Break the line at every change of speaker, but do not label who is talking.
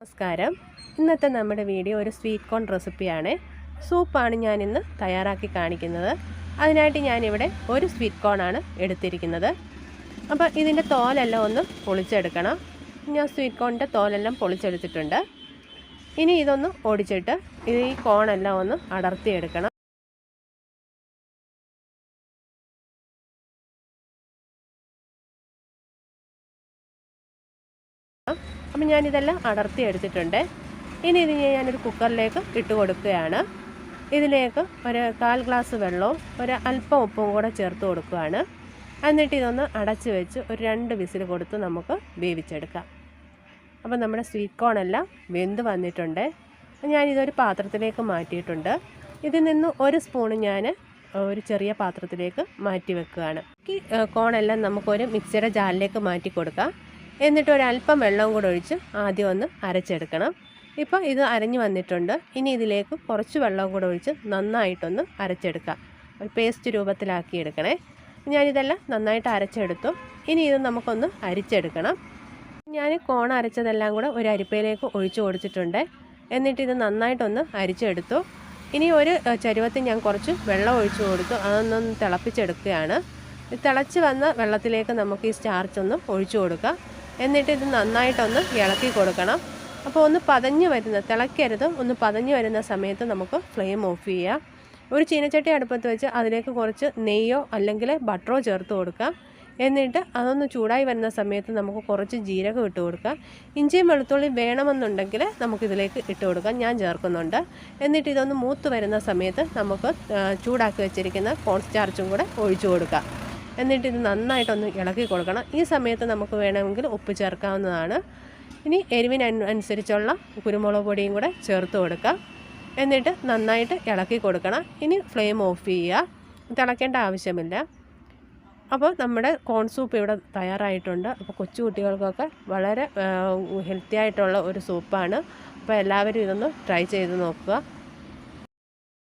നമസ്കാരം. ഇന്നത്തെ നമ്മുടെ വീഡിയോ ഒരു സ്വീറ്റ് കോൺ റെസിപ്പിയാണ്. സൂപ്പാണ് ഞാൻ ഇന്ന് തയ്യാറാക്കി കാണിക്കുന്നത്. അതിനായിട്ട് ഞാനിവിടെ ഒരു സ്വീറ്റ് കോൺ ആണ് എടുത്തിരിക്കുന്നത്. അപ്പോൾ ഇതിന്റെ തോലെല്ലാം ഒന്ന് പൊളിച്ചെടുക്കണം. ഞാൻ സ്വീറ്റ് കോണിന്റെ തോലെല്ലാം പൊളിച്ചെടുത്തിട്ടുണ്ട്. ഇനി ഇതൊന്ന് ഓടിച്ചിട്ട് ഇത് ഈ കോണെല്ലാം ഒന്ന് അടർത്തിയെടുക്കണം. അപ്പം ഞാനിതെല്ലാം അടർത്തി എടുത്തിട്ടുണ്ട്. ഇനി ഇത് ഞാനൊരു കുക്കറിലേക്ക് ഇട്ട് കൊടുക്കുകയാണ്. ഇതിലേക്ക് ഒരു കാൽ ഗ്ലാസ് വെള്ളവും ഒരു അല്പം ഉപ്പും കൂടെ ചേർത്ത് കൊടുക്കുകയാണ്. എന്നിട്ട് ഇതൊന്ന് അടച്ച് വെച്ച് ഒരു രണ്ട് വിസിൽ കൊടുത്ത് നമുക്ക് വേവിച്ചെടുക്കാം. അപ്പോൾ നമ്മുടെ സ്വീറ്റ് കോണെല്ലാം വെന്ത് വന്നിട്ടുണ്ട്. ഞാനിതൊരു പാത്രത്തിലേക്ക് മാറ്റിയിട്ടുണ്ട്. ഇതിൽ നിന്ന് ഒരു സ്പൂൺ ഞാൻ ഒരു ചെറിയ പാത്രത്തിലേക്ക് മാറ്റി വെക്കുകയാണ്. ഈ കോണെല്ലാം നമുക്കൊരു മിക്സിയുടെ ജാലിലേക്ക് മാറ്റി കൊടുക്കാം. എന്നിട്ട് ഒരല്പം വെള്ളവും കൂടെ ഒഴിച്ച് ആദ്യം ഒന്ന് അരച്ചെടുക്കണം. ഇപ്പോൾ ഇത് അരഞ്ഞു വന്നിട്ടുണ്ട്. ഇനി ഇതിലേക്ക് കുറച്ച് വെള്ളവും കൂടെ ഒഴിച്ച് നന്നായിട്ടൊന്ന് അരച്ചെടുക്കാം ഒരു പേസ്റ്റ് രൂപത്തിലാക്കി എടുക്കണേ. ഞാനിതെല്ലാം നന്നായിട്ട് അരച്ചെടുത്തു. ഇനി ഇത് നമുക്കൊന്ന് അരിച്ചെടുക്കണം. ഞാൻ കോൺ അരച്ചതെല്ലാം കൂടെ ഒരു അരിപ്പയിലേക്ക് ഒഴിച്ചു കൊടുത്തിട്ടുണ്ട്. എന്നിട്ട് ഇത് നന്നായിട്ടൊന്ന് അരിച്ചെടുത്തു. ഇനി ഒരു ചരുവത്തിൽ ഞാൻ കുറച്ച് വെള്ളം ഒഴിച്ചു കൊടുത്തു. അതൊന്നൊന്ന് തിളപ്പിച്ചെടുക്കുകയാണ്. തിളച്ച് വന്ന വെള്ളത്തിലേക്ക് നമുക്ക് ഈ സ്റ്റാർച്ച് ഒന്ന് ഒഴിച്ചു കൊടുക്കാം. എന്നിട്ട് ഇത് നന്നായിട്ടൊന്ന് ഇളക്കി കൊടുക്കണം. അപ്പോൾ ഒന്ന് പതഞ്ഞ് വരുന്ന തിളക്കരുത് ഒന്ന് പതഞ്ഞ് വരുന്ന സമയത്ത് നമുക്ക് ഫ്ലെയിം ഓഫ് ചെയ്യാം ഒരു ചീനച്ചട്ടി അടുപ്പത്ത് വെച്ച് അതിലേക്ക് കുറച്ച് നെയ്യോ അല്ലെങ്കിൽ ബട്ടറോ ചേർത്ത് കൊടുക്കാം എന്നിട്ട് അതൊന്ന് ചൂടായി വരുന്ന സമയത്ത് നമുക്ക് കുറച്ച് ജീരകം ഇട്ട് കൊടുക്കാം ഇഞ്ചിയും വെളുത്തുള്ളി വേണമെന്നുണ്ടെങ്കിൽ നമുക്കിതിലേക്ക് ഇട്ട് കൊടുക്കാം. ഞാൻ ചേർക്കുന്നുണ്ട്. എന്നിട്ട് ഇതൊന്ന് മൂത്ത് വരുന്ന സമയത്ത് നമുക്ക് ചൂടാക്കി വെച്ചിരിക്കുന്ന കോൺസ്റ്റാർച്ചും കൂടെ ഒഴിച്ചു കൊടുക്കാം എന്നിട്ട് ഇത് നന്നായിട്ടൊന്ന് ഇളക്കി കൊടുക്കണം. ഈ സമയത്ത് നമുക്ക് വേണമെങ്കിൽ ഉപ്പ് ചേർക്കാവുന്നതാണ്. ഇനി എരിവിന് അനുസരിച്ചുള്ള കുരുമുളക് പൊടിയും കൂടെ ചേർത്ത് കൊടുക്കാം. എന്നിട്ട് നന്നായിട്ട് ഇളക്കി കൊടുക്കണം. ഇനി ഫ്ലെയിം ഓഫ് ചെയ്യുക. തിളക്കേണ്ട ആവശ്യമില്ല. അപ്പോൾ നമ്മുടെ കോൺ സൂപ്പ് ഇവിടെ തയ്യാറായിട്ടുണ്ട്. അപ്പോൾ കൊച്ചു കുട്ടികൾക്കൊക്കെ വളരെ ഹെൽത്തി ആയിട്ടുള്ള ഒരു സൂപ്പാണ് അപ്പോൾ എല്ലാവരും ഇതൊന്ന് ട്രൈ ചെയ്ത് നോക്കുക.